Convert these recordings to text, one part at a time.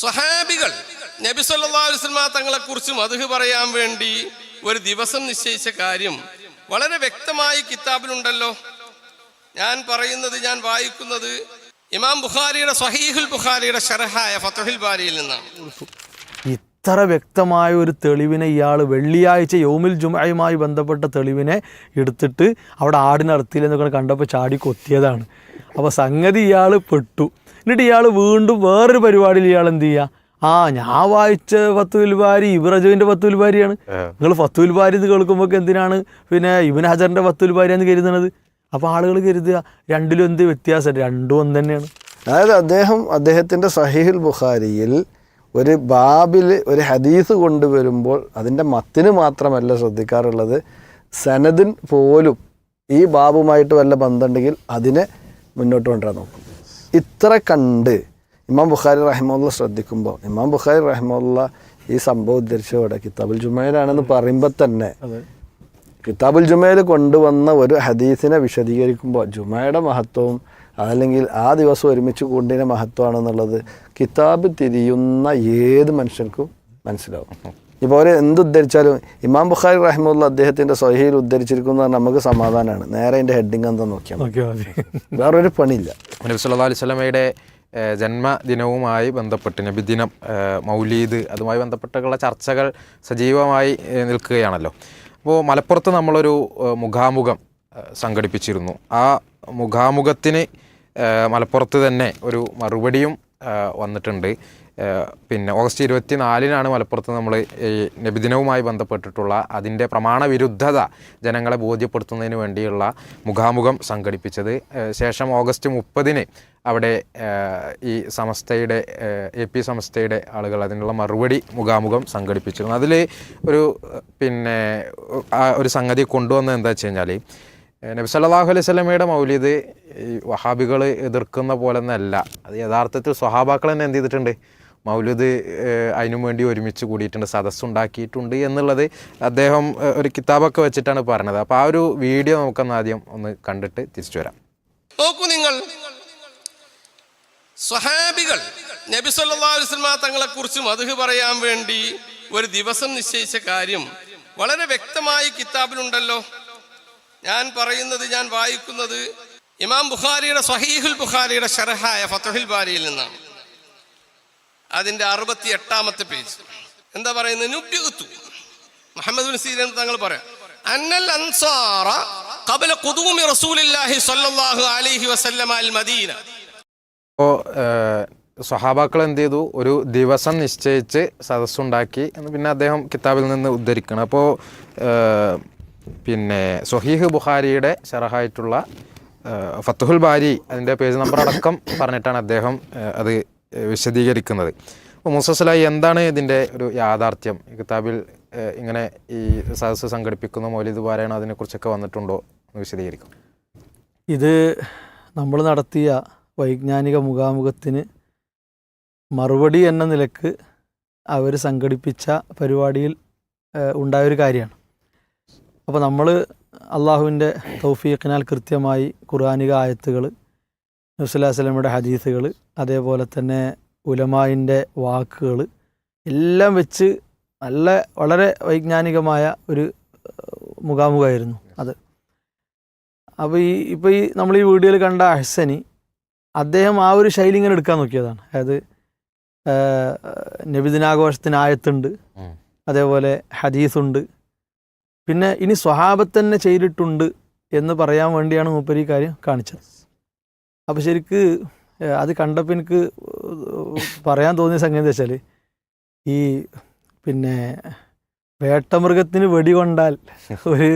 സ്വഹാബികൾ നബി വസല്ലമ തങ്ങളെ കുറിച്ച് അത് പറയാൻ വേണ്ടി ഒരു ദിവസം നിശ്ചയിച്ച കാര്യം വളരെ വ്യക്തമായി കിതാബിലുണ്ടല്ലോ. ഞാൻ പറയുന്നത് ഞാൻ വായിക്കുന്നത് ഇമാം ബുഖാരിയുടെ സഹീഹുൽ ബുഖാരിയുടെ ഷറഹായ ഫത്തുഹിൽ ബാരിയിൽ നിന്നാണ്. ഇത്ര വ്യക്തമായ ഒരു തെളിവിനെ ഇയാൾ വെള്ളിയാഴ്ച യോമിൽ ജുമയുമായി ബന്ധപ്പെട്ട തെളിവിനെ എടുത്തിട്ട് അവിടെ ആടിനർത്തിയില്ലെന്നൊക്കെ കണ്ടപ്പോൾ ചാടി കൊത്തിയതാണ്. അപ്പോൾ സംഗതി ഇയാൾ പെട്ടു. എന്നിട്ട് ഇയാൾ വീണ്ടും വേറൊരു പരിപാടിയിൽ ഇയാൾ എന്ത് ചെയ്യുക ആ ഞാൻ വായിച്ച ഫത്തുൽ ബാരി ഇബ്രജുവിന്റെ ഫത്തുൽ ബാരിയാണ്. നിങ്ങൾ ഫത്തുൽ ബാരി എന്ന് കേൾക്കുമ്പോൾ എന്തിനാണ് പിന്നെ ഇബിൻ ഹജറിന്റെ ഫത്തുൽ ബാരി എന്ന് കരുതുന്നത്? അപ്പോൾ ആളുകൾ കരുതുക രണ്ടിലും എന്ത് വ്യത്യാസം രണ്ടും ഒന്ന് തന്നെയാണ്. അതായത് അദ്ദേഹം അദ്ദേഹത്തിന്റെ സഹീഹുൽ ബുഖാരിയിൽ ഒരു ബാബിൽ ഒരു ഹദീസ് കൊണ്ടുവരുമ്പോൾ അതിന്റെ മത്തിന് മാത്രമല്ല ശ്രദ്ധിക്കാറുള്ളത്. സനദിൻ പോലും ഈ ബാബുമായിട്ട് വല്ല ബന്ധമുണ്ടെങ്കിൽ അതിനെ മുന്നോട്ട് കൊണ്ടുവരാൻ നോക്കും ഇത്ര കണ്ട് ഇമാം ബുഖാരി റഹ്മുള്ള ശ്രദ്ധിക്കുമ്പോൾ ഇമാം ബുഖാരി റഹ്മുള്ള ഈ സംഭവം ഉദ്ധരിച്ചതോടെ കിതാബുൽ ജുമയിലാണെന്ന് പറയുമ്പോൾ തന്നെ കിതാബുൽ ജുമയിൽ കൊണ്ടുവന്ന ഒരു ഹദീസിനെ വിശദീകരിക്കുമ്പോൾ ജുമയുടെ മഹത്വവും അതല്ലെങ്കിൽ ആ ദിവസം ഒരുമിച്ച് കൂടിന്റെ മഹത്വമാണെന്നുള്ളത് കിതാബ് തിരിയുന്ന ഏത് മനുഷ്യർക്കും മനസ്സിലാവും. ഇപ്പോൾ അവർ എന്ത് ഉദ്ധരിച്ചാലും ഇമാം ബുഖാരി റഹ്മുള്ള അദ്ദേഹത്തിന്റെ സ്വഹീൽ പറഞ്ഞാൽ നമുക്ക് സമാധാനമാണ് നേരെ അതിന്റെ ഹെഡിങ് എന്താ നോക്കിയാൽ വേറൊരു പണിയില്ല. നബി സല്ലാ അലൈഹി സ്വലമയുടെ ജന്മദിനവുമായി ബന്ധപ്പെട്ട് നബിദിനം ദിനം മൗലീദ് അതുമായി ബന്ധപ്പെട്ടുള്ള ചർച്ചകൾ സജീവമായി നിൽക്കുകയാണല്ലോ. അപ്പോൾ മലപ്പുറത്ത് നമ്മളൊരു മുഖാമുഖം സംഘടിപ്പിച്ചിരുന്നു. ആ മുഖാമുഖത്തിന് മലപ്പുറത്ത് തന്നെ ഒരു മറുപടിയും വന്നിട്ടുണ്ട്. പിന്നെ ഓഗസ്റ്റ് ഇരുപത്തി നാലിനാണ് മലപ്പുറത്ത് നമ്മൾ ഈ നബിദിനവുമായി ബന്ധപ്പെട്ടിട്ടുള്ള അതിന്റെ പ്രമാണ വിരുദ്ധത ജനങ്ങളെ ബോധ്യപ്പെടുത്തുന്നതിന് വേണ്ടിയുള്ള മുഖാമുഖം സംഘടിപ്പിച്ചത്. ശേഷം ഓഗസ്റ്റ് മുപ്പതിന് അവിടെ ഈ സമസ്തയുടെ എ പി സംസ്ഥയുടെ ആളുകൾ അതിനുള്ള മറുപടി മുഖാമുഖം സംഘടിപ്പിച്ചിരുന്നു. അതിൽ ഒരു പിന്നെ ഒരു സംഗതി കൊണ്ടുവന്നത് എന്താ വെച്ച് കഴിഞ്ഞാൽ നബി സല്ലാഹു അലൈഹി സ്വലമയുടെ മൗലിദ് ഈ വഹാബികൾ എതിർക്കുന്ന പോലെ ഒന്നല്ല അത് യഥാർത്ഥത്തിൽ സ്വഹാബാക്കൾ തന്നെ എന്ത് ചെയ്തിട്ടുണ്ട്? മൗലിദ് അതിനു വേണ്ടി ഒരുമിച്ച് കൂടിയിട്ടുണ്ട് സദസ്സുണ്ടാക്കിയിട്ടുണ്ട് എന്നുള്ളത് അദ്ദേഹം ഒരു കിതാബൊക്കെ വെച്ചിട്ടാണ് പറഞ്ഞത്. അപ്പോൾ ആ ഒരു വീഡിയോ നമുക്കൊന്ന് ആദ്യം ഒന്ന് കണ്ടിട്ട് തിരിച്ചു വരാം. നോക്കൂ നിങ്ങൾ. സ്വഹാബികൾ നബി തങ്ങളെ കുറിച്ച് മധു പറയാൻ വേണ്ടി ഒരു ദിവസം നിശ്ചയിച്ച കാര്യം വളരെ വ്യക്തമായി കിതാബിലുണ്ടല്ലോ. ഞാൻ പറയുന്നത് ഞാൻ വായിക്കുന്നത് ഇമാം ബുഖാരിയുടെ സഹീഹുൽ ബുഖാരിയുടെ ഷറഹായ ഫത്തുഹിൽ ബാരിയിൽ നിന്നാണ്. അതിന്റെ അറുപത്തി എട്ടാമത്തെ പേജ്. എന്താ പറയുന്നത്? മുഹമ്മദ് തങ്ങൾ പറയാം. അന്നൽ അൻസാറ അലൈഹി മദീന. സ്വഹാബാക്കൾ എന്ത് ചെയ്തു? ഒരു ദിവസം നിശ്ചയിച്ച് സദസ്സുണ്ടാക്കി പിന്നെ അദ്ദേഹം കിതാബിൽ നിന്ന് ഉദ്ധരിക്കണം. അപ്പോൾ പിന്നെ സൊഹീഹ് ബുഖാരിയുടെ ഷറഹായിട്ടുള്ള ഫത്തുഹുൽ ബാരി അതിന്റെ പേജ് നമ്പർ അടക്കം പറഞ്ഞിട്ടാണ് അദ്ദേഹം അത് വിശദീകരിക്കുന്നത്. അപ്പോൾ മുസസലായി എന്താണ് ഇതിന്റെ ഒരു യാഥാർത്ഥ്യം? കിതാബിൽ ഇങ്ങനെ ഈ സദസ്സ് സംഘടിപ്പിക്കുന്ന മൗലിദ് പാരായണം അതിനെക്കുറിച്ചൊക്കെ വന്നിട്ടുണ്ടോ എന്ന് വിശദീകരിക്കും. ഇത് നമ്മൾ നടത്തിയ വൈജ്ഞാനിക മുഖാമുഖത്തിന് മറുപടി എന്ന നിലയ്ക്ക് അവർ സംഘടിപ്പിച്ച പരിപാടിയിൽ ഉണ്ടായൊരു കാര്യമാണ്. അപ്പോൾ നമ്മൾ അള്ളാഹുവിന്റെ തൗഫീഖിനാൽ കൃത്യമായി ഖുർആാനിക ആയത്തുകൾ നബ്സുല്ലാ സ്വലമയുടെ ഹദീസുകൾ അതേപോലെ തന്നെ ഉലമായിന്റെ വാക്കുകൾ എല്ലാം വെച്ച് നല്ല വളരെ വൈജ്ഞാനികമായ ഒരു മുഖാമുഖമായിരുന്നു അത്. അപ്പോൾ ഈ ഇപ്പോൾ ഈ നമ്മൾ ഈ വീഡിയോയിൽ കണ്ട അഹ്സനി അദ്ദേഹം ആ ഒരു ശൈലി ഇങ്ങനെ എടുക്കാൻ നോക്കിയതാണ്. അതായത് നബിദിനാഘോഷത്തിന് ആയത്തുണ്ട്. അതേപോലെ ഹദീസുണ്ട് പിന്നെ ഇനി സ്വഹാബത്തന്നെ ചെയ്തിട്ടുണ്ട് എന്ന് പറയാൻ വേണ്ടിയാണ് മൂപ്പര് ഈ കാര്യം കാണിച്ചത്. അപ്പോൾ ശരിക്ക് അത് കണ്ടപ്പോൾ എനിക്ക് പറയാൻ തോന്നിയ സംഗതി എന്താ വെച്ചാൽ ഈ പിന്നെ വേട്ടമൃഗത്തിന് വെടി കൊണ്ടാൽ ഒരു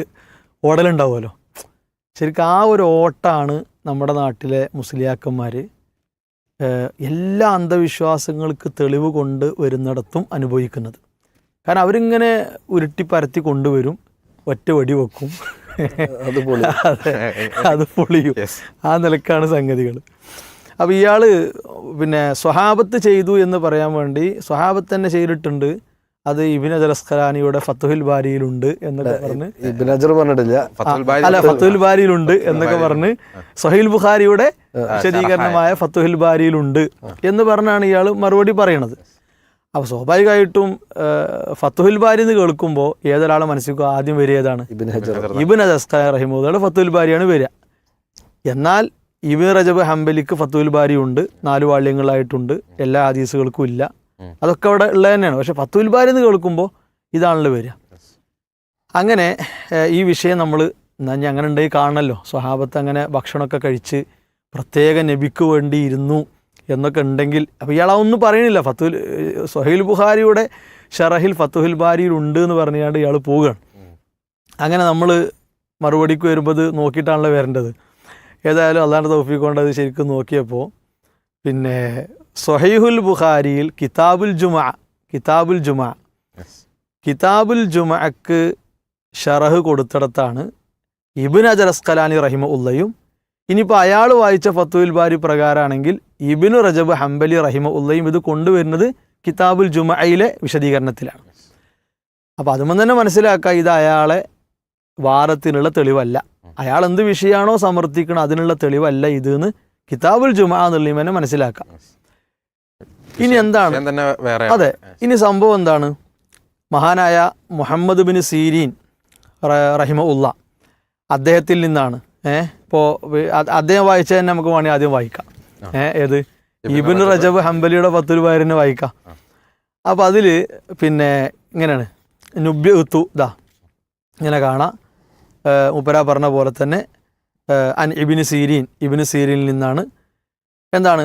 ഓടലുണ്ടാവുമല്ലോ ശരിക്കും ആ ഒരു ഓട്ടാണ് നമ്മുടെ നാട്ടിലെ മുസ്ലിയാക്കന്മാർ എല്ലാ അന്ധവിശ്വാസങ്ങൾക്ക് തെളിവ് കൊണ്ട് വരുന്നിടത്തും അനുഭവിക്കുന്നത്. കാരണം അവരിങ്ങനെ ഉരുട്ടി പരത്തി കൊണ്ടുവരും ഒറ്റ വെടി വെക്കും. അത് പൊളി. അതെ, അത് പൊളിയും. ആ നിലക്കാണ് സംഗതികൾ അപ്പോൾ ഇയാൾ പിന്നെ സ്വഹാബത്ത് ചെയ്തു എന്ന് പറയാൻ വേണ്ടി സ്വഹാബത്ത് തന്നെ ചെയ്തിട്ടുണ്ട്. അത് ഇബിൻ അസ്ഖലാനിയുടെ ഫത്തുഹിൽ ബാരിയിലുണ്ട് എന്നൊക്കെ പറഞ്ഞ്. ഇബിൻ അജർ പറഞ്ഞിട്ടില്ല. അല്ല ഫത്തുഹിൽ ബാരിയിലുണ്ട് എന്നൊക്കെ പറഞ്ഞ് സഹീൽ ബുഖാരിയുടെ വിശദീകരണമായ ഫത്തുഹിൽ ബാരിയിലുണ്ട് എന്ന് പറഞ്ഞാണ് ഇയാൾ മറുപടി പറയണത്. അപ്പോൾ സ്വാഭാവികമായിട്ടും ഫത്തുഹുൽ ബാരി എന്ന് കേൾക്കുമ്പോൾ ഏതൊരാളെ മനസ്സിൽ ആദ്യം വരിക ഏതാണ്? ഇബിൻ അജസ്ഖാൻ റഹിമുദയുടെ ഫത്തുൽ ബാരിയാണ് വരിക. എന്നാൽ ഇബിൻ റജബ് ഹംബലിക്ക് ഫത്തുൽ ബാരി ഉണ്ട് നാല് വാള്യങ്ങളായിട്ടുണ്ട് എല്ലാ ഹദീസുകൾക്കും ഇല്ല. അതൊക്കെ അവിടെ ഉള്ളത് തന്നെയാണ്. പക്ഷെ ഫത്തുൽ ബാരി എന്ന് കേൾക്കുമ്പോൾ ഇതാണല്ലോ വരിക. അങ്ങനെ ഈ വിഷയം നമ്മൾ ഞാൻ അങ്ങനെ ഉണ്ടെങ്കിൽ കാണണമല്ലോ സ്വഹാബത്ത് അങ്ങനെ ഭക്ഷണമൊക്കെ കഴിച്ച് പ്രത്യേക നബിക്ക് വേണ്ടി ഇരുന്നു. എന്നൊക്കെ ഉണ്ടെങ്കിൽ അപ്പോൾ ഇയാൾ അതൊന്നും പറയണില്ല ഫത്തുൽ സൊഹൈൽ ബുഹാരിയുടെ ഷറഹിൽ ഫത്തുഹിൽ ബാരിയിൽ ഉണ്ട് എന്ന് പറഞ്ഞുകൊണ്ട് ഇയാൾ പോവുകയാണ്. അങ്ങനെ നമ്മൾ മറുപടിക്ക് വരുമ്പോൾ നോക്കിയിട്ടാണല്ലോ വരേണ്ടത്. ഏതായാലും അല്ലാണ്ട് തൗഫീഖ് കൊണ്ട് അത് ശരിക്കും നോക്കിയപ്പോൾ പിന്നെ സൊഹൈഹുൽ ബുഖാരിയിൽ കിതാബുൽ ജുമ കിതാബുൽ ജുമ. കിതാബുൽ ജുമക്ക് ഷറഹ് കൊടുത്തിടത്താണ് ഇബിൻ അജർ അസ്കലാനി റഹിമ ഉള്ളയും ഇനിയിപ്പോൾ അയാൾ വായിച്ച ഫത്തുൽ ബാരി പ്രകാരമാണെങ്കിൽ ഇബിനു റജബ് ഹംബലി റഹിമ ഉള്ളയും ഇത് കൊണ്ടുവരുന്നത് കിതാബുൽ ജുമയിലെ വിശദീകരണത്തിലാണ്. അപ്പോൾ അതുമ്പോൾ തന്നെ മനസ്സിലാക്കുക ഇത് അയാളെ വാദത്തിനുള്ള തെളിവല്ല. അയാൾ എന്ത് വിഷയമാണോ സമർത്ഥിക്കണം അതിനുള്ള തെളിവല്ല ഇത് എന്ന് കിതാബുൽ ജുമ എന്നുള്ളതും തന്നെ മനസ്സിലാക്കാം. ഇനി എന്താണ്? അതെ ഇനി സംഭവം എന്താണ്? മഹാനായ മുഹമ്മദ് ബിൻ സീരീൻ റഹിമ ഉള്ള അദ്ദേഹത്തിൽ നിന്നാണ്. ഏഹ്? ഇപ്പോൾ അദ്ദേഹം വായിച്ച തന്നെ നമുക്ക് വേണമെങ്കിൽ ആദ്യം വായിക്കാം. ഏഹ് ഏത്? ഇബിൻ റജബ് ഹംബലിയുടെ പത്ത് രൂപ വായിക്കാം. അപ്പോൾ അതിൽ പിന്നെ ഇങ്ങനെയാണ്. നുബ്യ ഉത്തു ഇതാ ഇങ്ങനെ കാണാം. ഉപ്പര പറഞ്ഞ പോലെ തന്നെ അൻ ഇബിന് സീരീൻ ഇബിന് സീരീനിൽ നിന്നാണ്. എന്താണ്?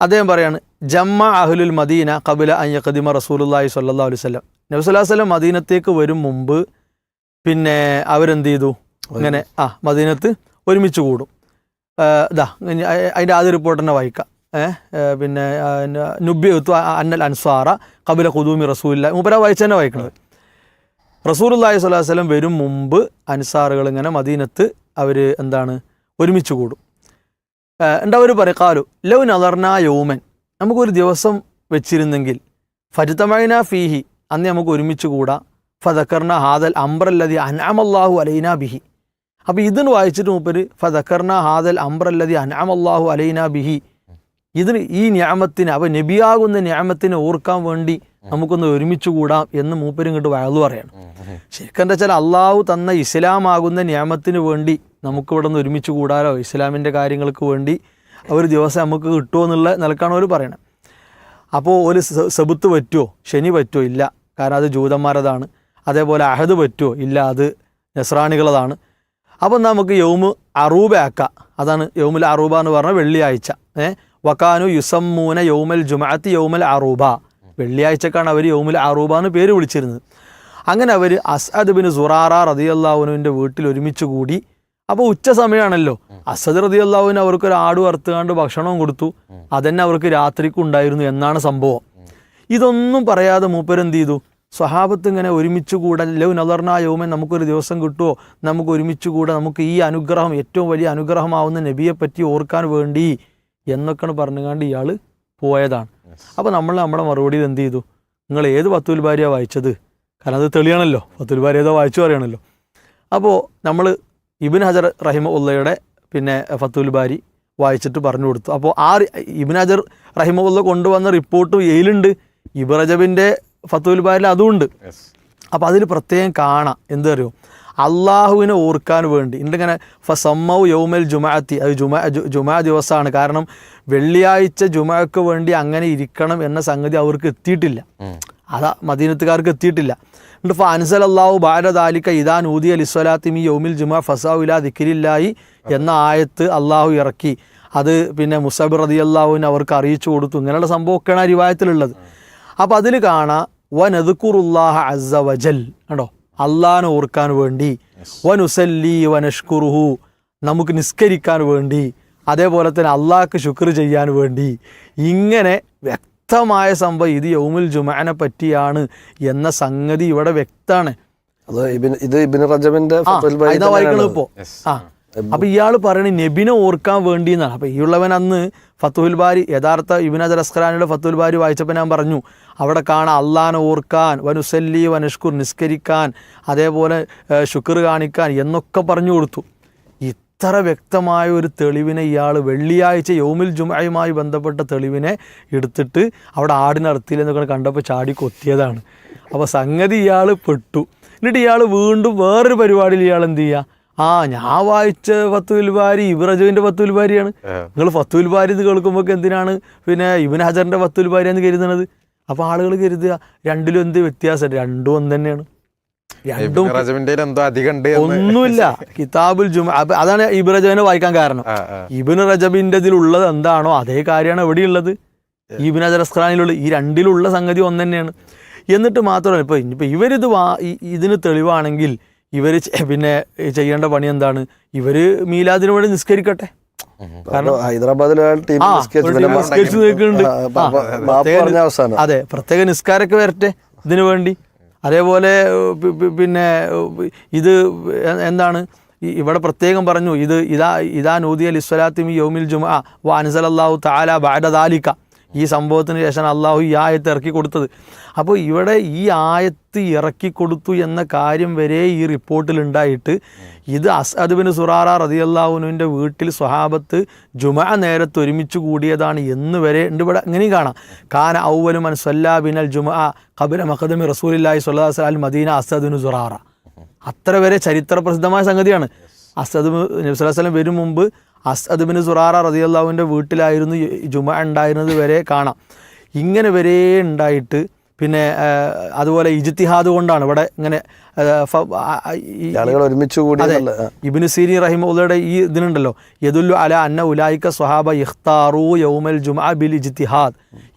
അദ്ദേഹം പറയാണ് ജമ്മ അഹ്ലുൽ മദീന കബില അയ്യഖദിമ റസൂലുല്ലാഹി സ്വല്ലല്ലാഹു അലൈഹി വസല്ലം. നബി സ്വല്ലല്ലാഹു അലൈഹി വസല്ലം മദീനത്തേക്ക് വരും മുമ്പ് പിന്നെ അവരെന്ത് ചെയ്തു? ഇങ്ങനെ ആ മദീനത്ത് ഒരുമിച്ച് കൂടും. ഇതാ അതിന്റെ ആദ്യ റിപ്പോർട്ട് തന്നെ വായിക്കാം. പിന്നെ നുബ്യത്തു അന്നൽ അൻസാറ കബില ഖുദൂമി റസൂല്ല മുപ്പര വായിച്ച് തന്നെ വായിക്കണത്. റസൂലുല്ലാഹി സ്വല്ലല്ലാഹു അലൈഹി വസല്ലം വരും മുമ്പ് അൻസാറുകൾ ഇങ്ങനെ മദീനത്ത് അവർ എന്താണ് ഒരുമിച്ച് കൂടും. അവർ പറയും? കാലു ലൗ നദർന യൗമൻ നമുക്കൊരു ദിവസം വെച്ചിരുന്നെങ്കിൽ ഫരിതമൈന ഫീഹി അന്ന് നമുക്ക് ഒരുമിച്ച് കൂടാ. ഫതക്കർണ ഹാദൽ അംബ്രല്ലതി അനാമല്ലാഹു അലൈന ബിഹി. അപ്പോൾ ഇതിന് വായിച്ചിട്ട് മൂപ്പര് ഫതക്കർണ ഹാദൽ അംബ്രല്ലതി അനാമല്ലാഹു അലൈന ബിഹി. ഇതിന് ഈ ന്യാമത്തിന് അപ്പോൾ നബിയാകുന്ന ന്യാമത്തിനെ ഓർക്കാൻ വേണ്ടി നമുക്കൊന്ന് ഒരുമിച്ച് കൂടാം എന്ന് മൂപ്പര് ഇങ്ങോട്ട് വയലു പറയണം. ശരിക്കും എന്താ വെച്ചാൽ അള്ളാഹു തന്ന ഇസ്ലാമാകുന്ന ന്യാമത്തിന് വേണ്ടി നമുക്ക് ഇവിടെ നിന്ന് ഒരുമിച്ച് കൂടാലോ ഇസ്ലാമിന്റെ കാര്യങ്ങൾക്ക് വേണ്ടി ഒരു ദിവസം നമുക്ക് കിട്ടുമോ എന്നുള്ള നിലക്കാണ് അവർ പറയണത് അപ്പോൾ ഒരു സെബുത്ത് സബുത്ത് പറ്റുമോ ശനി പറ്റുമോ ഇല്ല. കാരണം അത് ജൂതന്മാരതാണ്. അതേപോലെ അഹദ് പറ്റുമോ ഇല്ല. അത് നസ്രാണികളതാണ്. അപ്പം നമുക്ക് യൗമ് അറൂബ ആക്കാം. അതാണ് യൗമുൽ അറൂബ എന്ന് പറഞ്ഞാൽ വെള്ളിയാഴ്ച. ഏ? വക്കാനു യുസമ്മൂന യൗമൽ ജുമാഅത്ത് യൗമൽ അറൂബ. വെള്ളിയാഴ്ചക്കാണ് അവർ യൗമുൽ അറൂബ എന്ന് പേര് വിളിച്ചിരുന്നത്. അങ്ങനെ അവർ അസദ് ബിൻ സുറാറ റതിയല്ലാഹുനുവിന്റെ വീട്ടിൽ ഒരുമിച്ച് കൂടി. അപ്പോൾ ഉച്ച സമയമാണല്ലോ അസദ് റതിയല്ലാഹുവിന് അവർക്ക് ഒരു ആട് വറുത്തുകാണ്ട് ഭക്ഷണവും കൊടുത്തു. അതന്നെ അവർക്ക് രാത്രിക്കുണ്ടായിരുന്നു എന്നാണ് സംഭവം. ഇതൊന്നും പറയാതെ മൂപ്പരെന്ത് ചെയ്തു? സ്വഹാബത്ത് ഇങ്ങനെ ഒരുമിച്ച് കൂടാൻ ലവ് നദർണാ യൗമൻ നമുക്കൊരു ദിവസം കിട്ടുമോ നമുക്ക് ഒരുമിച്ച് കൂടെ നമുക്ക് ഈ അനുഗ്രഹം ഏറ്റവും വലിയ അനുഗ്രഹമാവുന്ന നബിയെ പറ്റി ഓർക്കാൻ വേണ്ടി എന്നൊക്കെയാണ് പറഞ്ഞുകൊണ്ട് ഇയാൾ പോയതാണ്. അപ്പോൾ നമ്മൾ നമ്മുടെ മറുപടിയിൽ എന്ത് ചെയ്തു? നിങ്ങൾ ഏത് പത്തുൽ ഭാര്യ വായിച്ചത്? കാരണം അത് തെളിയണല്ലോ. പത്തുൽ ഭാര്യ ഏതോ വായിച്ചു പറയണല്ലോ അപ്പോൾ നമ്മൾ ഇബിൻ ഹജർ റഹിമ ഉള്ളയുടെ പിന്നെ ഫത്തുൽ ബാരി വായിച്ചിട്ട് പറഞ്ഞു കൊടുത്തു. അപ്പോൾ ആ ഇബിൻ ഹജർ റഹിമ ഉള്ള കൊണ്ടുവന്ന റിപ്പോർട്ട് എയിലുണ്ട് ഇബ്രജബിന്റെ ഫത്തുൽ ബാരിൽ അതുമുണ്ട് അപ്പോൾ അതിൽ പ്രത്യേകം കാണാം. എന്ത് അറിയോ അള്ളാഹുവിനെ ഓർക്കാൻ വേണ്ടി. ഇങ്ങനെ ഫസമ്മൗ യൗമൽ ജുമാഅത്തി. അത് ജുമാ ജുമാ ദിവസമാണ് കാരണം വെള്ളിയാഴ്ച ജുമാക്ക് വേണ്ടി അങ്ങനെ ഇരിക്കണം എന്ന സംഗതി അവർക്ക് എത്തിയിട്ടില്ല. അതാ മദീനത്തുകാർക്ക് എത്തിയിട്ടില്ല. എന്നിട്ട് ഫാൻസൽ അള്ളാഹു ബാരദാലിക്ക ഇദാ നൂദിയ ലിസ്വലാത്തിമി യൗമിൽ ജുമാ ഫസാവുല ദിക്കിരില്ലായി എന്ന ആയത്ത് അള്ളാഹു ഇറക്കി. അത് പിന്നെ മുസബ് റതി അള്ളാഹുവിന് അവർക്ക് അറിയിച്ചു കൊടുത്തു. ഇങ്ങനെയുള്ള സംഭവമൊക്കെയാണ് ആ റിവായത്തിലുള്ളത് അപ്പോൾ അതിൽ കാണാം വനദുക്കുറുല്ലാഹ അസ വജൽ. കണ്ടോ? അള്ളാഹിനെ ഓർക്കാൻ വേണ്ടി. വനുസല്ലി വനഷ്കുറുഹു. നമുക്ക് നിസ്കരിക്കാൻ വേണ്ടി. അതേപോലെ തന്നെ അള്ളാഹ്ക്ക് ശുക്ർ ചെയ്യാൻ വേണ്ടി. ഇങ്ങനെ വ്യക്തമായ സംഭവം ഇത് യൗമുൽ ജുമാനെ പറ്റിയാണ് എന്ന സംഗതി ഇവിടെ വ്യക്തമാണ്. ഇത് ഇബിൻ റജബിന്റെ. ഇപ്പോൾ ആ. അപ്പൊ ഇയാൾ പറയണ നബിനെ ഓർക്കാൻ വേണ്ടി എന്നാണ് അപ്പൊ ഈ ഉള്ളവൻ അന്ന് ഫത്തുൽ ബാരി യഥാർത്ഥ ഇബിൻ അജർ അസ്ഖലാനിയുടെ ഫത്തുൽ ബാരി വായിച്ചപ്പോൾ ഞാൻ പറഞ്ഞു അവിടെ കാണാൻ അള്ളാനെ ഓർക്കാൻ വനുസല്ലി വനുഷ്കുർ നിസ്കരിക്കാൻ അതേപോലെ ശുക്ർ കാണിക്കാൻ എന്നൊക്കെ പറഞ്ഞു കൊടുത്തു. ഇത്ര വ്യക്തമായ ഒരു തെളിവിനെ ഇയാൾ വെള്ളിയാഴ്ച യൗമിൽ ജുമയുമായി ബന്ധപ്പെട്ട തെളിവിനെ എടുത്തിട്ട് അവിടെ ആടിനർത്തിയില്ലെന്നൊക്കെ കണ്ടപ്പോൾ ചാടി കൊത്തിയതാണ്. അപ്പോൾ സംഗതി ഇയാൾ പെട്ടു. എന്നിട്ട് ഇയാൾ വീണ്ടും വേറൊരു പരിപാടിയിൽ ഇയാൾ എന്ത് ചെയ്യുക? ആ ഞാൻ വായിച്ച ഫത്തുൽ ബാരി ഇബ്രജുവിന്റെ ഫത്തുൽ ബാരിയാണ്. നിങ്ങൾ ഫത്തുൽ ബാരി എന്ന് കേൾക്കുമ്പോൾ എന്തിനാണ്? പിന്നെ ഇബിൻ ഹജറിന്റെ ഫത്തുൽ ബാരി എന്ന് കരുതുന്നത്. അപ്പൊ ആളുകൾ കരുതുക രണ്ടിലും എന്ത് വ്യത്യാസം? രണ്ടും ഒന്ന് തന്നെയാണ്. രണ്ടും ഒന്നുമില്ല. കിതാബുൽ ജുമ അതാണ് ഇബ്രജവിനെ വായിക്കാൻ കാരണം. ഇബിൻ റജബിന്റെ ഇതിലുള്ളത് എന്താണോ അതേ കാര്യമാണ് എവിടെയുള്ളത്. ഇബിൻ ഹജർ അസ്ഖാനിലുള്ള ഈ രണ്ടിലുള്ള സംഗതി ഒന്ന് തന്നെയാണ്. എന്നിട്ട് മാത്രമല്ല ഇപ്പൊ ഇനിയിപ്പോ ഇവരിത് വാ ഇതിന് തെളിവാണെങ്കിൽ ഇവർ ചെ- പിന്നെ ചെയ്യേണ്ട പണി എന്താണ്? ഇവർ മീലാദിന് വേണ്ടി നിസ്കരിക്കട്ടെ. കാരണം അവസാനം. അതെ പ്രത്യേക നിസ്കാരമൊക്കെ വരട്ടെ ഇതിനു വേണ്ടി. അതേപോലെ പിന്നെ ഇത് എന്താണ്? ഇവിടെ പ്രത്യേകം പറഞ്ഞു ഇത് ഇതാ ഇതാ നൂദിയ ലിസ്വലാത്തിമി യോമിൽ ജുമ വ അൻസലല്ലാഹു താല ബാഡദാലിക്ക ഈ സംഭവത്തിന് ശേഷം അള്ളാഹു ഈ ആയത്ത് ഇറക്കി കൊടുത്തത്. അപ്പോൾ ഇവിടെ ഈ ആയത്ത് ഇറക്കി കൊടുത്തു എന്ന കാര്യം വരെ ഈ റിപ്പോർട്ടിൽ ഉണ്ടായിട്ട് ഇത് അസദ്ബിന് സുറാറ റതിയല്ലാഹുനുവിന്റെ വീട്ടിൽ സ്വഹാബത്ത് ജുമ നേരത്ത് ഒരുമിച്ച് കൂടിയതാണ് എന്ന് വരെ ഉണ്ട് ഇവിടെ അങ്ങനെയും കാണാം. കാന ഔവലു മൻ സല്ലാ ബിനൽ ജുമ ഖബല മഹദമി റസൂലില്ലാഹി സുല്ലാ വസല്ലം മദീന അസദ്ബിന് സുറാറ. അത്ര വരെ ചരിത്ര പ്രസിദ്ധമായ സംഗതിയാണ്. അസദ് ബിൻ- നബി സല്ലല്ലാഹു അലൈഹി വസല്ലം വരും മുമ്പ് അസ്അദ് ബിൻ സുറാറ റതിയല്ലാവിന്റെ വീട്ടിലായിരുന്നു ജുമ ഉണ്ടായിരുന്നത് വരെ കാണാം. ഇങ്ങനെ വരെ ഉണ്ടായിട്ട് പിന്നെ അതുപോലെ ഇജിത്തിഹാദ് കൊണ്ടാണ് ഇവിടെ ഇങ്ങനെ ഒരുമിച്ച് കൂടി ഇബിന് സീരി റഹിമുള്ളയുടെ ഈ ഇതിനുണ്ടല്ലോ യദുല്ലു അല അന്ന ഉലായിക്ക സ്വഹാബ ഇഖ്താറു യൗമൽ ജുമാ ബിൽ ഇജിത്തിഹാദ്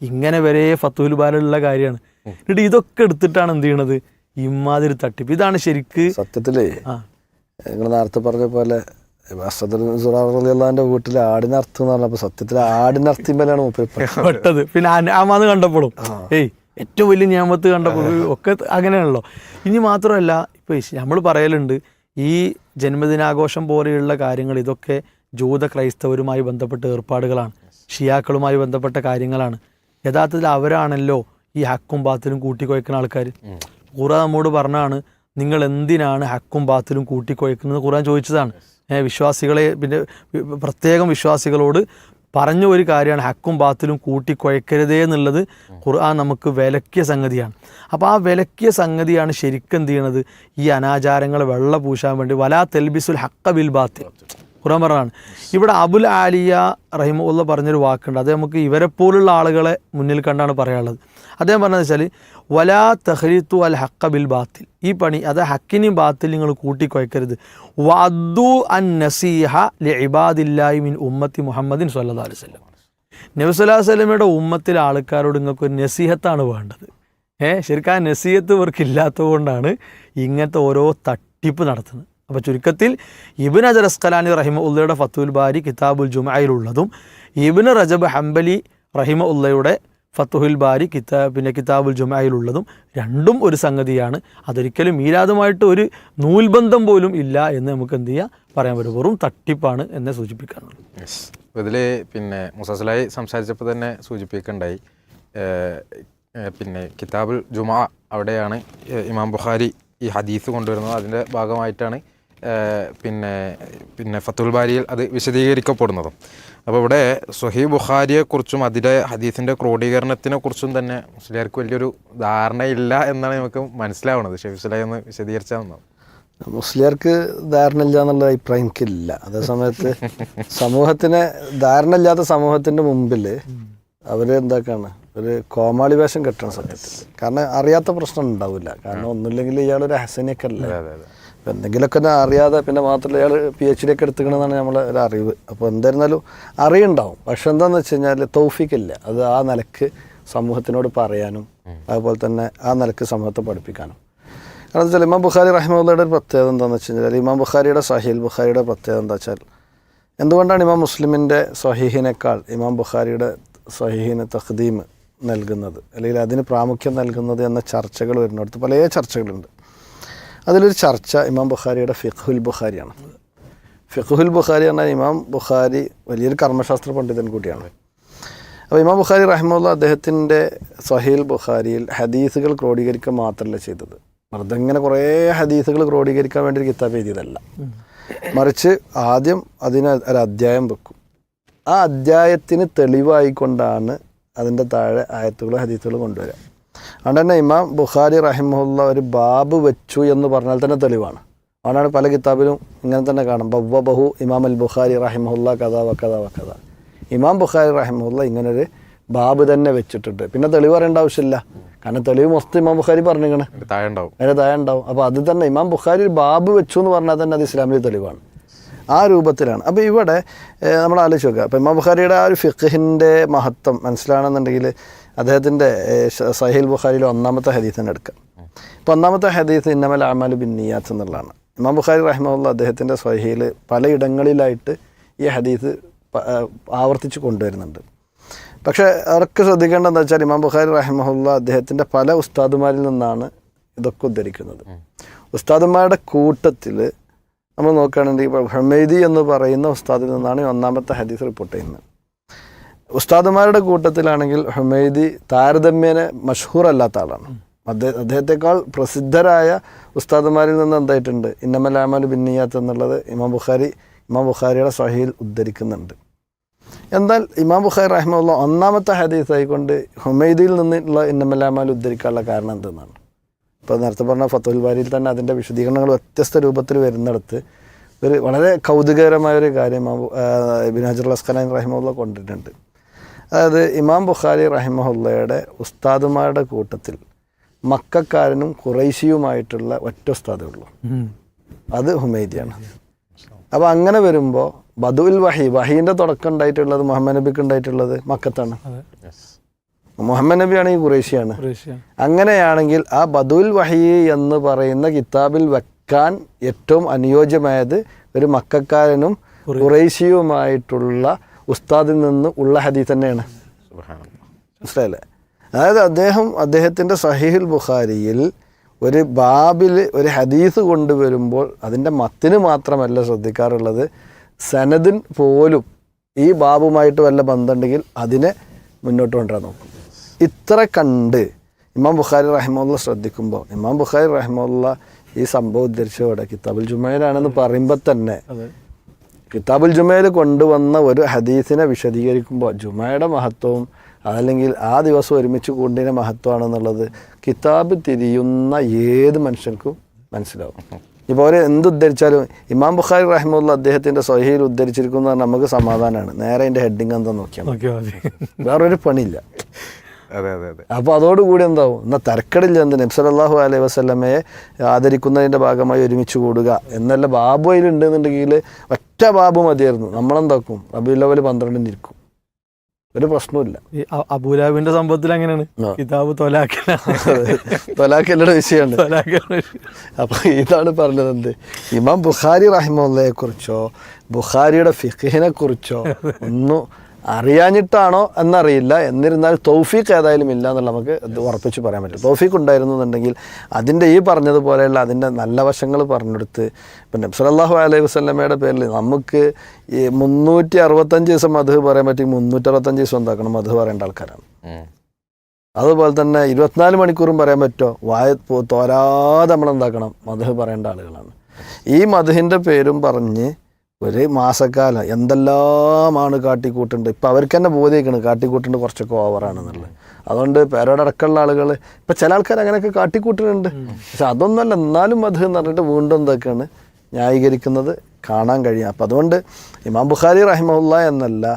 ഇങ്ങനെ വരെ ഫത്തുൽ ബാലുള്ള കാര്യമാണ്. എന്നിട്ട് ഇതൊക്കെ എടുത്തിട്ടാണ് എന്ത് ചെയ്യണത്? ഇമാതിരി തട്ടിപ്പ്. ഇതാണ് ശരിക്ക് സത്യത്തിലേ നിങ്ങൾ നേരത്തെ പറഞ്ഞ പോലെ സുറാറിന്റെ വീട്ടിൽ ആടിനർത്ഥം എന്ന് പറഞ്ഞപ്പോ സത്യത്തിൽ ആടിനർത്ഥിമേലാണ് മൂപ്പര് പെട്ടത്. പിന്നെ അനാമാന്ന് കണ്ടപ്പോഴും. ഏയ് ഏറ്റവും വലിയ നിയമത്ത് കണ്ടപ്പോൾ ഒക്കെ അങ്ങനെയാണല്ലോ. ഇനി മാത്രമല്ല ഇപ്പൊ നമ്മൾ പറയലുണ്ട് ഈ ജന്മദിനാഘോഷം പോലെയുള്ള കാര്യങ്ങൾ ഇതൊക്കെ ജൂത ക്രൈസ്തവരുമായി ബന്ധപ്പെട്ട ഏർപ്പാടുകളാണ്. ഷിയാക്കളുമായി ബന്ധപ്പെട്ട കാര്യങ്ങളാണ്. യഥാർത്ഥത്തിൽ അവരാണല്ലോ ഈ ഹക്കും ബാത്തിലും കൂട്ടിക്കുഴക്കുന്ന ആൾക്കാർ ഖുറാൻ നമ്മോട് പറഞ്ഞാണ് നിങ്ങൾ എന്തിനാണ് ഹക്കും ബാത്തിലും കൂട്ടിക്കുഴക്കുന്നത് ഖുറാൻ ചോദിച്ചതാണ്. വിശ്വാസികളെ പിന്നെ പ്രത്യേകം വിശ്വാസികളോട് പറഞ്ഞ ഒരു കാര്യമാണ്. ഹക്കും ബാത്തിലും കൂട്ടിക്കുഴക്കരുതേ എന്നുള്ളത് ഖുർആൻ നമുക്ക് വിലക്കിയ സംഗതിയാണ്. അപ്പോൾ ആ വിലക്കിയ സംഗതിയാണ് ശരിക്കും എന്ത് ചെയ്യണത്? ഈ അനാചാരങ്ങൾ വെള്ള പൂശാൻ വേണ്ടി. വലാ തെൽബിസുൽ ഹക്ക ബിൽ ബാത്തിൽ. ഖുർആൻ പറഞ്ഞതാണ്. ഇവിടെ അബുൽ ആലിയ റഹിമുള്ള പറഞ്ഞൊരു വാക്കുണ്ട്. അത് നമുക്ക് ഇവരെ പോലുള്ള ആളുകളെ മുന്നിൽ കണ്ടാണ് പറയാനുള്ളത്. അദ്ദേഹം പറഞ്ഞത് വെച്ചാൽ വലാ തഹ്രീത്തു അൽ ഹക്ക ബിൽ ബാത്തിൽ. ഈ പണി അത് ഹക്കിനെയും ബാത്തിൽ നിങ്ങൾ കൂട്ടിക്കുഴക്കരുത് വദ്ദു അൻ നസീഹ ലി ഇബാദില്ലായി മിൻ ഉമ്മത്തി മുഹമ്മദിൻ സല്ലാ നബി സല്ലല്ലാഹു അലൈഹി വസല്ലമയുടെ ഉമ്മത്തിലെ ആൾക്കാരോട് നിങ്ങൾക്ക് ഒരു നസീഹത്താണ് വേണ്ടത്. ഏഹ് ശരിക്കും ആ നസീഹത്ത് ഇവർക്ക് ഇല്ലാത്തത് കൊണ്ടാണ് ഇങ്ങനത്തെ ഓരോ തട്ടിപ്പ് നടത്തുന്നത്. അപ്പോൾ ചുരുക്കത്തിൽ ഇബിൻ അജർ അസ്കലാനി റഹിമ ഉള്ളയുടെ ഫത്തുൽ ബാരി കിതാബുൽ ജുമയിലുള്ളതും ഇബിൻ റജബ് ഹംബലി റഹിമ ഉള്ളയുടെ ഫത്തുഹുൽ ബാരി കിതാ പിന്നെ കിതാബുൽ ജുമയിലുള്ളതും രണ്ടും ഒരു സംഗതിയാണ്. അതൊരിക്കലും മീലാദുമായിട്ട് ഒരു നൂൽബന്ധം പോലും ഇല്ല എന്ന് നമുക്ക് എന്ത് ചെയ്യാം? പറയാൻ പറ്റും. വെറും തട്ടിപ്പാണ് എന്നെ സൂചിപ്പിക്കാനുള്ളത്. ഇതിൽ പിന്നെ മുസസ്ലായി സംസാരിച്ചപ്പോൾ തന്നെ ഏഹ്, പിന്നെ കിതാബുൽ ജുമാ അവിടെയാണ് ഇമാം ബുഖാരി ഈ ഹദീസ് കൊണ്ടുവരുന്നത്. അതിന്റെ ഭാഗമായിട്ടാണ് പിന്നെ പിന്നെ ഫത്തുൽ ബാരിയിൽ അത് വിശദീകരിക്കപ്പെടുന്നതും. അപ്പോൾ ഇവിടെ സുഹി ബുഖാരിയെക്കുറിച്ചും അതിന്റെ ഹദീസിന്റെ ക്രോഡീകരണത്തിനെ കുറിച്ചും തന്നെ മുസ്ലിയാർക്ക് വലിയൊരു ധാരണയില്ല എന്നാണ് നമുക്ക് മനസ്സിലാവുന്നത്. ഷെഫിസുലായി ഒന്ന് വിശദീകരിച്ചാൽ നന്നാവും. മുസ്ലിയാർക്ക് ധാരണ ഇല്ല എന്നുള്ള അഭിപ്രായം എനിക്കില്ല. അതേസമയത്ത് സമൂഹത്തിന് ധാരണ ഇല്ലാത്ത സമൂഹത്തിന്റെ മുമ്പിൽ അവർ എന്താക്കാണ്? ഒരു കോമാളി വേഷം കെട്ടണ സമയത്ത്. കാരണം അറിയാത്ത പ്രശ്നം ഉണ്ടാവില്ല. കാരണം ഒന്നുമില്ലെങ്കിൽ ഇയാളൊരു ഹസനൊക്കെ അല്ലേ എന്തെങ്കിലുമൊക്കെ ഞാൻ അറിയാതെ പിന്നെ മാത്രമല്ല ഇയാൾ പി എച്ച് ഡി ഒക്കെ എടുത്തുക്കണമെന്നാണ് നമ്മളെ ഒരു അറിവ്. അപ്പോൾ എന്തായിരുന്നാലും അറിയുണ്ടാവും. പക്ഷെ എന്താണെന്ന് വെച്ച് കഴിഞ്ഞാൽ തൗഫിക്കില്ല അത് ആ നിലയ്ക്ക് സമൂഹത്തിനോട് പറയാനും അതുപോലെ തന്നെ ആ നിലയ്ക്ക് സമൂഹത്തെ പഠിപ്പിക്കാനും. കാരണം വെച്ചാൽ ഇമാം ബുഖാരി റഹ്മുള്ളയുടെ ഒരു പ്രത്യേകത എന്താണെന്ന് വെച്ച് കഴിഞ്ഞാൽ ഇമാം ബുഖാരിയുടെ സഹീൽ ബുഖാരിയുടെ പ്രത്യേകത എന്താ വെച്ചാൽ എന്തുകൊണ്ടാണ് ഇമാം മുസ്ലിമിന്റെ സഹീഹിനേക്കാൾ ഇമാം ബുഖാരിയുടെ സഹീഹിന് തഖ്ദീം നൽകുന്നത്? അല്ലെങ്കിൽ അതിന് പ്രാമുഖ്യം നൽകുന്നത് എന്ന ചർച്ചകൾ വരുന്നിടത്ത് പല ചർച്ചകളുണ്ട്. അതിലൊരു ചർച്ച ഇമാം ബുഖാരിയുടെ ഫിഖുൽ ബുഖാരിയാണ്. ഫിഖുൽ ബുഖാരി പറഞ്ഞാൽ ഇമാം ബുഖാരി വലിയൊരു കർമ്മശാസ്ത്ര പണ്ഡിതൻ കൂടിയാണ്. അപ്പോൾ ഇമാം ബുഖാരി റഹ്മുള്ള അദ്ദേഹത്തിന്റെ സഹീൽ ബുഖാരിയിൽ ഹദീസുകൾ ക്രോഡീകരിക്കുക മാത്രമല്ല ചെയ്തത്. ഇങ്ങനെ കുറേ ഹദീസുകൾ ക്രോഡീകരിക്കാൻ വേണ്ടി ഒരു കിതാബ് എഴുതിയതല്ല. മറിച്ച് ആദ്യം അതിന് ഒരു അധ്യായം വെക്കും. ആ അധ്യായത്തിന് തെളിവായിക്കൊണ്ടാണ് അതിന്റെ താഴെ ആയത്തുകളും ഹദീസുകളും കൊണ്ടുവരിക. അതുകൊണ്ട് തന്നെ ഇമാം ബുഖാരി റഹിമുള്ള ഒരു ബാബ് വെച്ചു എന്ന് പറഞ്ഞാൽ തന്നെ തെളിവാണ്. അതുകൊണ്ടാണ് പല കിതാബിലും ഇങ്ങനെ തന്നെ കാണും. ബവ്വ ബഹു ഇമാം അൽ ബുഖാരി റഹിമുല്ല കഥ വ കഥ വ കഥ. ഇമാം ബുഖാരി റഹിമുല്ല ഇങ്ങനൊരു ബാബ് തന്നെ വെച്ചിട്ടുണ്ട്. പിന്നെ തെളിവ് പറയേണ്ട ആവശ്യമില്ല. കാരണം തെളിവ് മൊത്തം ഇമാം ബുഖാരി പറഞ്ഞിരിക്കണേ. അതിന്റെ താഴെ ഉണ്ടാവും അപ്പോൾ അത് തന്നെ ഇമാം ബുഖാരി ഒരു ബാബ് വെച്ചു എന്ന് പറഞ്ഞാൽ തന്നെ അത് ഇസ്ലാമിലെ തെളിവാണ്. ആ രൂപത്തിലാണ്. അപ്പോൾ ഇവിടെ നമ്മൾ ആലോചിച്ച് നോക്കുക. അപ്പോൾ ഇമാം ബുഖാരിയുടെ ആ ഒരു ഫിഖിന്റെ മഹത്വം മനസ്സിലാണെന്നുണ്ടെങ്കിൽ അദ്ദേഹത്തിന്റെ സഹീൽ ബുഖാരിയിലെ ഒന്നാമത്തെ ഹദീസ് തന്നെ എടുക്കാം. ഇപ്പോൾ ഒന്നാമത്തെ ഹദീസ് ഇന്നമൽ അമാൽ ബിൻ നിയാത്ത് എന്നുള്ളതാണ്. ഇമാം ബുഖാരി റഹ്മുള്ള അദ്ദേഹത്തിന്റെ സ്വഹീൽ പലയിടങ്ങളിലായിട്ട് ഈ ഹദീസ് ആവർത്തിച്ച് കൊണ്ടുവരുന്നുണ്ട്. പക്ഷേ അവർക്ക് ശ്രദ്ധിക്കേണ്ടത് എന്താ വെച്ചാൽ ഇമാം ബുഖാരി റഹ്മുള്ള അദ്ദേഹത്തിന്റെ പല ഉസ്താദുമാരിൽ നിന്നാണ് ഇതൊക്കെ ഉദ്ധരിക്കുന്നത്. ഉസ്താദുമാരുടെ കൂട്ടത്തിൽ നമ്മൾ നോക്കുകയാണെങ്കിൽ ഹമീദി എന്ന് പറയുന്ന ഉസ്താദിൽ നിന്നാണ് ഒന്നാമത്തെ ഹദീസ് റിപ്പോർട്ട് ചെയ്യുന്നത്. ഉസ്താദുമാരുടെ കൂട്ടത്തിലാണെങ്കിൽ ഹുമൈദി താരതമ്യേന മഷഹൂർ അല്ലാത്ത ആളാണ്. അദ്ദേഹം അദ്ദേഹത്തെക്കാൾ പ്രസിദ്ധരായ ഉസ്താദുമാരിൽ നിന്ന് എന്തായിട്ടുണ്ട്? ഇന്നമലാമൽ ബിന്നിയാത്ത് എന്നുള്ളത് ഇമാം ബുഖാരി ഇമാം ബുഖാരിയുടെ സഹയിൽ ഉദ്ധരിക്കുന്നുണ്ട്. എന്നാൽ ഇമാം ബുഖാരി റഹ്മുള്ള ഒന്നാമത്തെ ഹദീസ് ആയിക്കൊണ്ട് ഹുമൈദിയിൽ നിന്നുള്ള ഇന്നമലാമാൽ ഉദ്ധരിക്കാനുള്ള കാരണം എന്തെന്നാണ്? ഇപ്പോൾ നേരത്തെ പറഞ്ഞ ഫത്തുൽ ബാരിയിൽ തന്നെ അതിന്റെ വിശദീകരണങ്ങൾ വ്യത്യസ്ത രൂപത്തിൽ വരുന്നിടത്ത് ഒരു വളരെ കൗതുകകരമായ ഒരു കാര്യം ഇബ്നു ഹജർ അസ്ഖലാൻ റഹിമുള്ള കൊണ്ടിട്ടുണ്ട്. അതായത് ഇമാം ബുഖാരി റഹിമഹുല്ലയുടെ ഉസ്താദുമാരുടെ കൂട്ടത്തിൽ മക്കാരനും കുറൈശിയുമായിട്ടുള്ള ഒറ്റ ഉസ്താദേ ഉള്ളൂ. അത് ഹുമൈദിയാണ്. അപ്പോൾ അങ്ങനെ വരുമ്പോൾ ബദുൽ വഹി വഹീന്റെ തുടക്കം ഉണ്ടായിട്ടുള്ളത് മുഹമ്മദ് നബിക്ക് ഉണ്ടായിട്ടുള്ളത് മക്കത്താണ്. മുഹമ്മദ് നബിയാണ് ഈ കുറേശിയാണ് അങ്ങനെയാണെങ്കിൽ ആ ബദുൽ വഹി എന്ന് പറയുന്ന കിതാബിൽ വെക്കാൻ ഏറ്റവും അനുയോജ്യമായത് ഒരു മക്കാരനും ഖുറൈശിയുമായിട്ടുള്ള ഉസ്താദിൽ നിന്ന് ഉള്ള ഹദീസ് തന്നെയാണ്. മനസ്സിലായില്ലേ? അതായത് അദ്ദേഹം അദ്ദേഹത്തിന്റെ സഹീഹുൽ ബുഖാരിയിൽ ഒരു ബാബിൽ ഒരു ഹദീസ് കൊണ്ടുവരുമ്പോൾ അതിന്റെ മത്തിന് മാത്രമല്ല ശ്രദ്ധിക്കാറുള്ളത്. സനദിൻ പോലും ഈ ബാബുമായിട്ട് വല്ല ബന്ധമുണ്ടെങ്കിൽ അതിനെ മുന്നോട്ട് കൊണ്ടുവരാൻ നോക്കും. ഇത്ര കണ്ട് ഇമാം ബുഖാരി റഹ്മുള്ള ശ്രദ്ധിക്കുമ്പോൾ ഇമാം ബുഖാരി റഹ്മുള്ള ഈ സംഭവം ഉദ്ധരിച്ചതോടെ കിതാബുൽ ജുമയിലാണെന്ന് പറയുമ്പോൾ തന്നെ കിതാബുൽ ജുമയിൽ കൊണ്ടുവന്ന ഒരു ഹദീസിനെ വിശദീകരിക്കുമ്പോൾ ജുമയുടെ മഹത്വവും അതല്ലെങ്കിൽ ആ ദിവസം ഒരുമിച്ച് കൂടിന്റെ മഹത്വമാണെന്നുള്ളത് കിതാബ് തിരിയുന്ന ഏത് മനുഷ്യർക്കും മനസ്സിലാവും. ഇപ്പോൾ അവർ എന്ത് ഉദ്ധരിച്ചാലും ഇമാം ബുഖാരി റഹ്മുള്ള അദ്ദേഹത്തിന്റെ സ്വഹീൽ ഉദ്ധരിച്ചിരിക്കുന്ന നമുക്ക് സമാധാനമാണ്. നേരെ അതിന്റെ ഹെഡിങ് എന്താ നോക്കിയാൽ. വേറൊരു പണിയില്ല. അതെ അതെ അതെ. അപ്പോൾ അതോടുകൂടി എന്താവും? എന്നാൽ തരക്കടില്ല എന്ത് നബ്സലാഹു അലൈഹി വസ്ലമയെ ആദരിക്കുന്നതിന്റെ ഭാഗമായി ഒരുമിച്ച് കൂടുക. എന്നല്ല ബാബു അതിലുണ്ടെന്നുണ്ടെങ്കിൽ ഒറ്റ ബാബു മതിയായിരുന്നു. നമ്മളെന്താക്കും? റബി ലെവൽ പന്ത്രണ്ടിന് ഇരിക്കും ഒരു പ്രശ്നമില്ല ഈ അ- അബൂലാബിന്റെ സംഭവത്തിൽ അങ്ങനെയാണ് ആ. കിതാബ് തൊലാക്കല തൊലാക്കല്ലയുടെ വിഷയമുണ്ട്. തൊലാക്കല അപ്പോൾ ഇതാണ് പറഞ്ഞത് എന്ത്? ഇമാം ബുഖാരി റഹിമുള്ളയെ കുറിച്ചോ ബുഖാരിയുടെ ഫിഖിനെ കുറിച്ചോ ഒന്നും അറിയാഞ്ഞിട്ടാണോ എന്നറിയില്ല. എന്നിരുന്നാൽ തൗഫീഖ് ഏതായാലും ഇല്ല എന്നുള്ള നമുക്ക് ഇത് ഉറപ്പിച്ച് പറയാൻ പറ്റും. തൗഫീഖ് ഉണ്ടായിരുന്നു എന്നുണ്ടെങ്കിൽ അതിന്റെ ഈ പറഞ്ഞതുപോലെയുള്ള അതിന്റെ നല്ല വശങ്ങൾ പറഞ്ഞെടുത്ത് ഇപ്പം നബ്സലാഹു അലൈഹി വസ്ലമയുടെ പേരിൽ നമുക്ക് ഈ മുന്നൂറ്റി അറുപത്തഞ്ച് ദിവസം മധു പറയാൻ പറ്റി മുന്നൂറ്റി അറുപത്തഞ്ച് ദിവസം എന്താക്കണം? മധു പറയേണ്ട ആൾക്കാരാണ്. അതുപോലെ തന്നെ ഇരുപത്തിനാല് മണിക്കൂറും പറയാൻ പറ്റുമോ? വായ തോരാതെ നമ്മൾ എന്താക്കണം മധു പറയേണ്ട ആളുകളാണ്. ഈ മധുഹിന്റെ പേരും പറഞ്ഞ് ഒരു മാസക്കാലം എന്തെല്ലാമാണ് കാട്ടിക്കൂട്ടുണ്ട്? ഇപ്പം അവർക്ക് തന്നെ ബോധിക്കണം കാട്ടിക്കൂട്ടുണ്ട് കുറച്ചൊക്കെ ഓവറാണെന്നുള്ളത് അതുകൊണ്ട് പേരോടക്കമുള്ള ആളുകൾ ഇപ്പം ചില ആൾക്കാർ അങ്ങനെയൊക്കെ കാട്ടിക്കൂട്ടുന്നുണ്ട്. പക്ഷെ അതൊന്നുമല്ല എന്നാലും അത് എന്ന് പറഞ്ഞിട്ട് വീണ്ടും എന്തൊക്കെയാണ് ന്യായീകരിക്കുന്നത് കാണാൻ കഴിയും. അപ്പം അതുകൊണ്ട് ഇമാം ബുഖാരി റഹിമുല്ല എന്നല്ല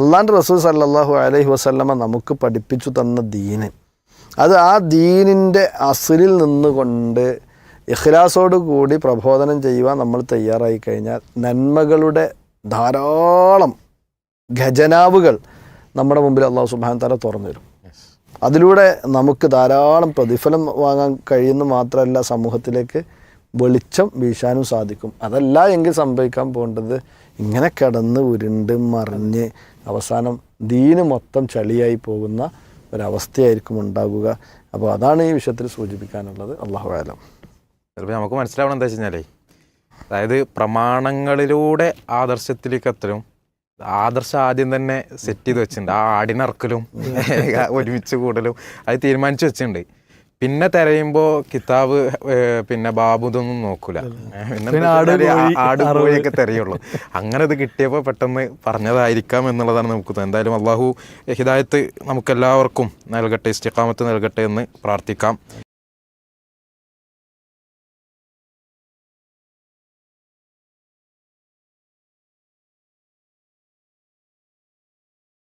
അള്ളാന്റെ റസൂൽ സല്ലാഹു അലൈഹി വസല്ലമ നമുക്ക് പഠിപ്പിച്ചു തന്ന ദീന്. അത് ആ ദീനിന്റെ അസിലിൽ നിന്നുകൊണ്ട് ഇഖ്ലാസോട് കൂടി പ്രബോധനം ചെയ്യുവാൻ നമ്മൾ തയ്യാറായി കഴിഞ്ഞാൽ നന്മകളുടെ ധാരാളം ഖജനാവുകൾ നമ്മുടെ മുമ്പിൽ അള്ളാഹു സുബാൻ തല തുറന്നു തരും അതിലൂടെ നമുക്ക് ധാരാളം പ്രതിഫലം വാങ്ങാൻ കഴിയുന്ന മാത്രമല്ല സമൂഹത്തിലേക്ക് വെളിച്ചം വീശാനും സാധിക്കും. അതല്ല എങ്കിൽ സംഭവിക്കാൻ പോകേണ്ടത് ഇങ്ങനെ കിടന്ന് ഉരുണ്ട് മറിഞ്ഞ് അവസാനം ദീന് മൊത്തം ചളിയായി പോകുന്ന ഒരവസ്ഥയായിരിക്കും ഉണ്ടാകുക അപ്പോൾ അതാണ് ഈ വിഷയത്തിൽ സൂചിപ്പിക്കാനുള്ളത്. അള്ളാഹു ആലം. ചിലപ്പോൾ നമുക്ക് മനസ്സിലാവണം എന്താ വെച്ച് കഴിഞ്ഞാലേ. അതായത് പ്രമാണങ്ങളിലൂടെ ആദർശത്തിലേക്ക് എത്തലും ആദർശം ആദ്യം തന്നെ സെറ്റ് ചെയ്ത് വെച്ചിട്ടുണ്ട്. ആ ആടിനിറക്കലും ഒരുമിച്ച് കൂടലും അത് തീരുമാനിച്ച് വെച്ചിട്ടുണ്ട്. പിന്നെ തിരയുമ്പോൾ കിതാബ് പിന്നെ ബാബു ഇതൊന്നും നോക്കൂല. പിന്നെ ആട്. കോഴിയൊക്കെ തിരയുള്ളൂ. അങ്ങനെ ഇത് കിട്ടിയപ്പോൾ പെട്ടെന്ന് പറഞ്ഞതായിരിക്കാം എന്നുള്ളതാണ് നമുക്ക് തോന്നുന്നത്. എന്തായാലും അള്ളാഹു ഹിദായത്ത് നമുക്കെല്ലാവർക്കും നൽകട്ടെ ഇസ്തിഖാമത്ത് നൽകട്ടെ എന്ന് പ്രാർത്ഥിക്കാം.